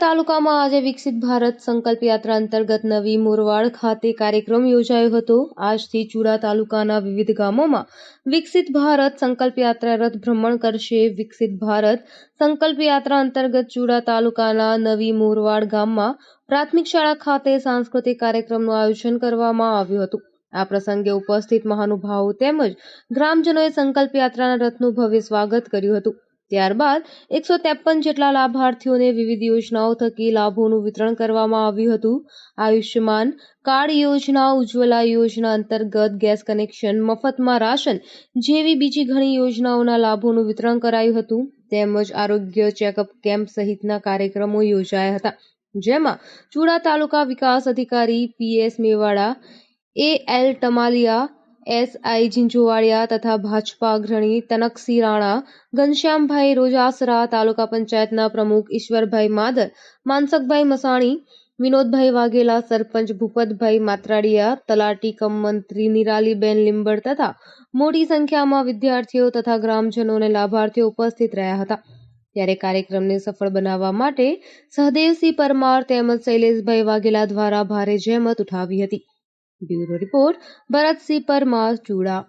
તાલુકામાં આજે વિકસિત ભારત સંકલ્પ યાત્રા અંતર્ગત નવી મોરવાડ ખાતે કાર્યક્રમ યોજાયો હતો. આજથી ચુરા તાલુકાના વિવિધ ગામોમાં વિકસિત ભારત સંકલ્પ યાત્રા રથ ભ્રમણ કરશે. વિકસિત ભારત સંકલ્પ યાત્રા અંતર્ગત ચુરા તાલુકાના નવી મોરવાડ ગામમાં પ્રાથમિક શાળા ખાતે સાંસ્કૃતિક કાર્યક્રમનું આયોજન કરવામાં આવ્યું હતું. આ પ્રસંગે ઉપસ્થિત મહાનુભાવો તેમજ ગ્રામજનોએ સંકલ્પ યાત્રાના રથનું ભવ્ય સ્વાગત કર્યું હતું. ત્યારબાદ એકસો ત્રેપન જેટલા લાભાર્થીઓને વિવિધ યોજનાઓ થકી લાભોનું વિતરણ કરવામાં આવ્યું હતું. આયુષ્યમાન કાર્ડ યોજના, ઉજ્જવલા યોજના અંતર્ગત ગેસ કનેક્શન, મફતમાં રાશન જેવી બીજી ઘણી યોજનાઓના લાભોનું વિતરણ કરાયું હતું. તેમજ આરોગ્ય ચેકઅપ કેમ્પ સહિતના કાર્યક્રમો યોજાયા હતા. જેમાં ચુડા તાલુકા વિકાસ અધિકારી PS Mewada, A L Tamaliya SI Jhinjhuwadiya તથા ભાજપા અગ્રણી તનકસિંહ રાણા ઘનશ્યામભાઈ રોજાસરા તાલુકા પંચાયતના પ્રમુખ ઈશ્વરભાઈ માદર માનસકભાઈ મસાણી વિનોદભાઈ વાઘેલા સરપંચ ભૂપતભાઈ માત્રાડિયા તલાટી કમ મંત્રી નિરાલીબેન લીંબડ તથા મોટી સંખ્યામાં વિદ્યાર્થીઓ તથા ગ્રામજનો અને લાભાર્થીઓ ઉપસ્થિત રહ્યા હતા. ત્યારે કાર્યક્રમને સફળ બનાવવા માટે સહદેવસિંહ પરમાર તેમજ શૈલેષભાઈ વાઘેલા દ્વારા ભારે જહેમત ઉઠાવી હતી. Bureau report Bharatsinh Parmar Chuda.